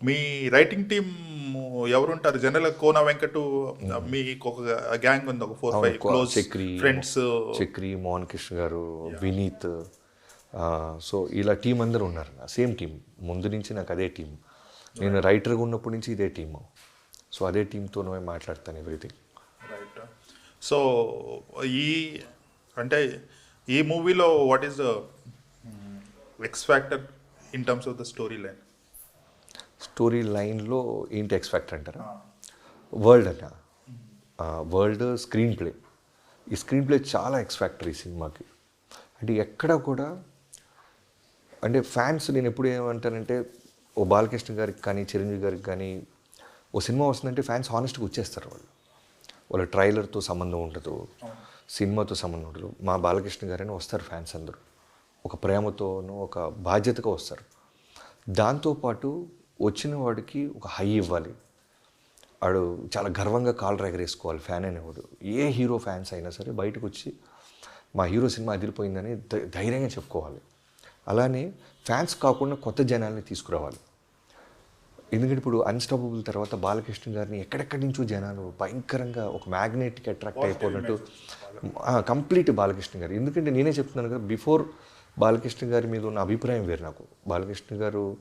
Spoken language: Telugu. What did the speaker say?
మీ రైటింగ్ టీమ్ ఎవరుంటారు? జనరల్ కోన వెంకటు మీకు ఒక గ్యాంగ్ ఉంది ఒక four five close Chakri friends Chakri Mohan Krishna గారు వినీత్ సో ఇలా టీం అందరూ ఉన్నారు. సేమ్ టీం ముందు నుంచి నాకు అదే టీం నేను రైటర్గా ఉన్నప్పటి నుంచి ఇదే టీము సో అదే టీంతోనే మాట్లాడతాను ఎవ్రీథింగ్ రైట్ సో ఈ అంటే ఈ మూవీలో what is the X factor in terms of the story line story లైన్లో ఏంటి ఎక్స్పెక్ట్ అంటారా? వరల్డ్ అన్న. వరల్డ్ స్క్రీన్ ప్లే ఈ స్క్రీన్ ప్లే చాలా ఎక్స్పెక్టర్ ఈ సినిమాకి. అంటే ఎక్కడ కూడా అంటే ఫ్యాన్స్ నేను ఎప్పుడు ఏమంటానంటే ఓ బాలకృష్ణ గారికి కానీ చిరంజీవి గారికి కానీ ఓ సినిమా వస్తుందంటే ఫ్యాన్స్ హానెస్ట్గా వచ్చేస్తారు వాళ్ళు. వాళ్ళ ట్రైలర్తో సంబంధం ఉండదు సినిమాతో సంబంధం ఉండదు. మా బాలకృష్ణ గారని వస్తారు ఫ్యాన్స్ అందరూ. ఒక ప్రేమతోనూ ఒక బాధ్యతగా వస్తారు. దాంతోపాటు వచ్చిన వాడికి ఒక హై ఇవ్వాలి. వాడు చాలా గర్వంగా కాళ్ళు ఎగరేసుకోవాలి ఫ్యాన్ అనేవాడు. ఏ హీరో ఫ్యాన్స్ అయినా సరే బయటకు వచ్చి మా హీరో సినిమా అదిరిపోయిందని ధైర్యంగా చెప్పుకోవాలి. అలానే ఫ్యాన్స్ కాకుండా కొత్త జనాల్ని తీసుకురావాలి. ఎందుకంటే ఇప్పుడు అన్స్టాపబుల్ తర్వాత బాలకృష్ణ గారిని ఎక్కడెక్కడి నుంచో జనాలు భయంకరంగా ఒక మ్యాగ్నెట్కి అట్రాక్ట్ అయిపోయినట్టు కంప్లీట్ బాలకృష్ణ గారు. ఎందుకంటే నేనే చెప్తున్నాను కదా బిఫోర్ బాలకృష్ణ గారి మీద ఉన్న అభిప్రాయం వేరు నాకు. బాలకృష్ణ గారు